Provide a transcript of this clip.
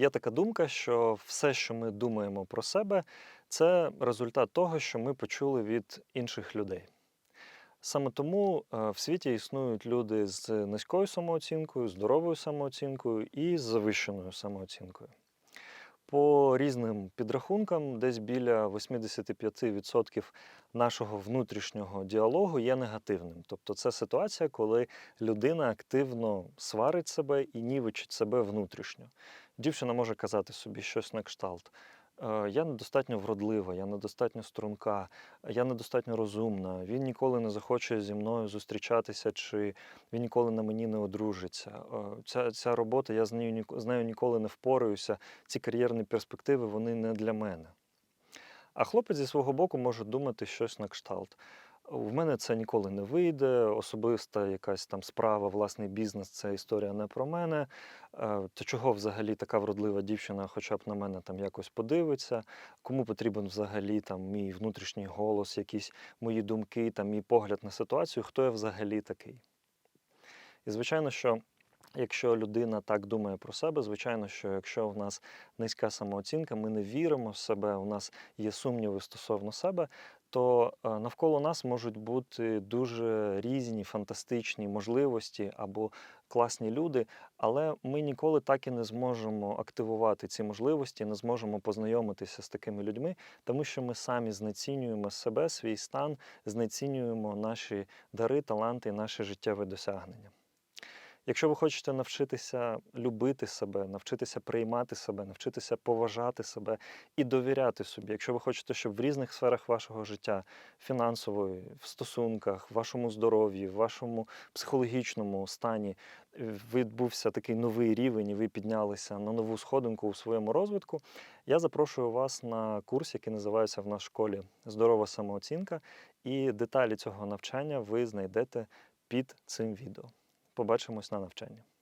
Є така думка, що все, що ми думаємо про себе, це результат того, що ми почули від інших людей. Саме тому е, в світі існують люди з низькою самооцінкою, здоровою самооцінкою і з завищеною самооцінкою. По різним підрахункам, десь біля 85% нашого внутрішнього діалогу є негативним. Тобто це ситуація, коли людина активно сварить себе і нівичить себе внутрішньо. Дівчина може казати собі щось на кшталт. «Е, Я недостатньо вродлива, я недостатньо струнка, я недостатньо розумна, він ніколи не захоче зі мною зустрічатися, чи він ніколи на мені не одружиться. Е, Ця, ця робота, я з нею, з нею ніколи не впораюся, ці кар'єрні перспективи вони не для мене. А хлопець зі свого боку може думати щось на кшталт. В мене це ніколи не вийде, особиста якась там справа, власний бізнес це історія не про мене. Е, То чого взагалі така вродлива дівчина хоча б на мене там якось подивиться? Кому потрібен взагалі там мій внутрішній голос, якісь мої думки, там мій погляд на ситуацію, хто я взагалі такий? І звичайно, що якщо людина так думає про себе, звичайно, що якщо в нас низька самооцінка, ми не віримо в себе, у нас є сумніви стосовно себе, то навколо нас можуть бути дуже різні фантастичні можливості або класні люди, але ми ніколи так і не зможемо активувати ці можливості, не зможемо познайомитися з такими людьми, тому що ми самі знецінюємо себе, свій стан, знецінюємо наші дари, таланти і наші життєві досягнення. Якщо ви хочете навчитися любити себе, навчитися приймати себе, навчитися поважати себе і довіряти собі, якщо ви хочете, щоб в різних сферах вашого життя, фінансової, в стосунках, в вашому здоров'ї, в вашому психологічному стані е, відбувся такий новий рівень, і ви піднялися на нову сходинку у своєму розвитку, я запрошую вас на курс, який називається в нашій школі Здорова самооцінка. І деталі цього навчання ви знайдете під цим відео. Побачимось на навчанні.